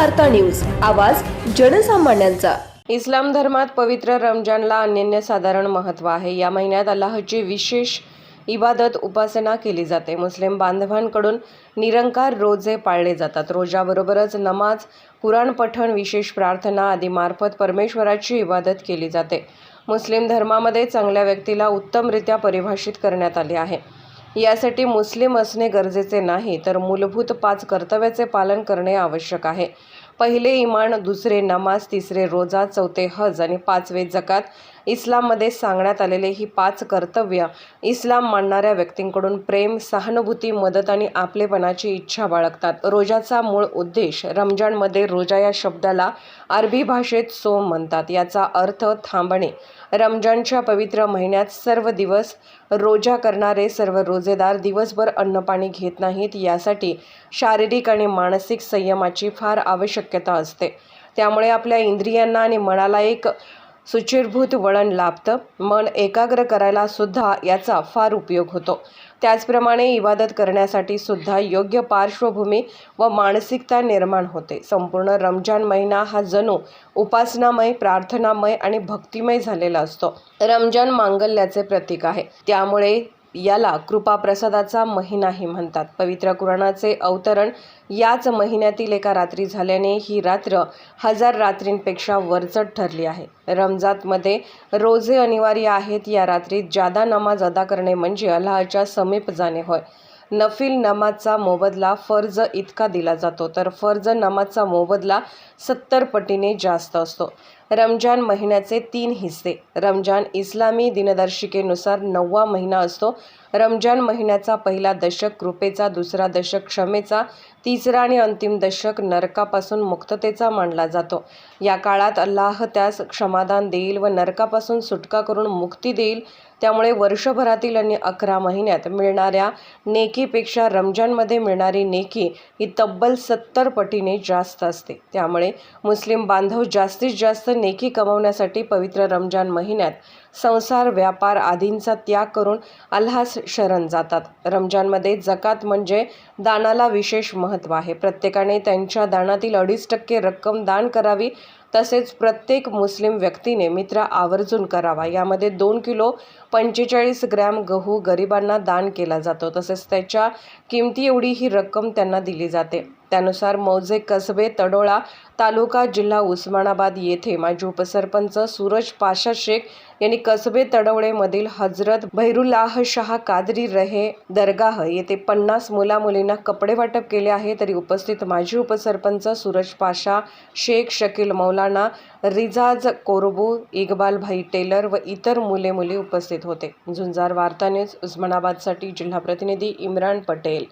वार्ता न्यूज. आवाज जनसामान्यांचा. इस्लाम धर्मात पवित्र रमजानला अनन्यसाधारण महत्त्व आहे. या महिन्यात अल्लाहची विशेष इबादत उपासना केली जाते. मुस्लिम बांधवांकडून निरंकार रोजे पाळले जातात. रोजाबरोबरच नमाज कुराण पठण विशेष प्रार्थना आदीमार्फत परमेश्वराची इबादत केली जाते. मुस्लिम धर्मामध्ये चांगल्या व्यक्तीला उत्तमरित्या परिभाषित करण्यात आले आहे. यासाठी मुस्लिम असणे गरजेचे नाही तर मूलभूत पाच कर्तव्याचे पालन करणे आवश्यक आहे. पहिले इमान दुसरे नमाज तिसरे रोजा चौथे हज आणि पाचवे जकात. इस्लाममध्ये सांगण्यात आलेले ही पाच कर्तव्य इस्लाम मानणाऱ्या व्यक्तींकडून प्रेम सहानुभूती मदत आणि आपलेपणाची इच्छा बाळगतात. रोजाचा मूळ उद्देश रमजानमध्ये रोजा या शब्दाला अरबी भाषेत सोम म्हणतात. याचा अर्थ थांबणे. रमजानच्या पवित्र महिन्यात सर्व दिवस रोजा करणारे सर्व रोजेदार दिवसभर अन्नपाणी घेत नाहीत. यासाठी शारीरिक आणि मानसिक संयमाची फार आवश्यकता असते. त्यामुळे आपल्या इंद्रियांना आणि मनाला एक सुचिरभूत वळण लाभतं. मन एकाग्र करायला सुद्धा याचा फार उपयोग होतो. त्याचप्रमाणे इबादत करण्यासाठी सुद्धा योग्य पार्श्वभूमी व मानसिकता निर्माण होते. संपूर्ण रमजान महिना हा जणू उपासनामय प्रार्थनामय आणि भक्तिमय झालेला असतो. रमजान मांगल्याचे प्रतीक आहे. त्यामुळे याला कृपाप्रसादाचा महिनाही म्हणतात. पवित्र कुराणाचे अवतरण याच महिन्यातील एका रात्री झाल्याने ही रात्र हजार रात्रींपेक्षा वरचढ ठरली आहे. रमजातमध्ये रोजे अनिवार्य आहेत. या रात्रीत जादा नमाज अदा करणे म्हणजे अल्लाहच्या समीप जाणे होय. नफिल नमाजचा मोबदला फर्ज इतका दिला जातो तर फर्ज नमाजचा मोबदला सत्तर पटीने जास्त असतो. रमजान महिन्याचे तीन हिस्से. रमजान इस्लामी दिनदर्शिकेनुसार नववा महिना असतो. रमजान महिन्याचा पहिला दशक कृपेचा दुसरा दशक क्षमेचा तिसरा आणि अंतिम दशक नरकापासून मुक्ततेचा मानला जातो. या काळात अल्लाह त्यास क्षमादान देईल व नरकापासून सुटका करून मुक्ती देईल. त्यामुळे वर्षभरातील आणि अकरा महिन्यात मिळणाऱ्या नेकी नेकीपेक्षा रमजानमध्ये मिळणारी नेकी ही तब्बल सत्तर पटीने जास्त असते. त्यामुळे मुस्लिम बांधव जास्तीत जास्त नेकी कमवण्यासाठी पवित्र रमजान महिन्यात संसार व्यापार आदींचा त्याग करून अल्लास शरण जातात. रमजानमध्ये जकात म्हणजे दानाला विशेष महत्त्व आहे. प्रत्येकाने त्यांच्या दानातील अडीच टक्के रक्कम दान करावी तसेच प्रत्येक मुस्लिम व्यक्तीने मित्र आवर्जून करावा. यामध्ये दोन किलो पंचेचाळीस ग्रॅम गहू गरिबांना दान केला जातो. तसेच त्याच्या किमती एवढी ही रक्कम त्यांना दिली जाते. त्यानुसार मौजे कसबे तडोळा तालुका जिल्हा उस्मानाबाद येथे माजी उपसरपंच सूरज पाशा शेख यांनी कसबे तडवळेमधील हजरत भैरुल्लाह शाह कादरी रहे दरगाह येथे पन्नास मुलामुलींना कपडे वाटप केले आहे. तरी उपस्थित माजी उपसरपंच सूरज पाशा शेख शकील मौलाना रिजाज कोरबू इकबाल भाई टेलर व इतर मुले मुली उपस्थित होते. झुंजार वार्ता न्यूज उस्मानाबादसाठी जिल्हा प्रतिनिधी इम्रान पटेल.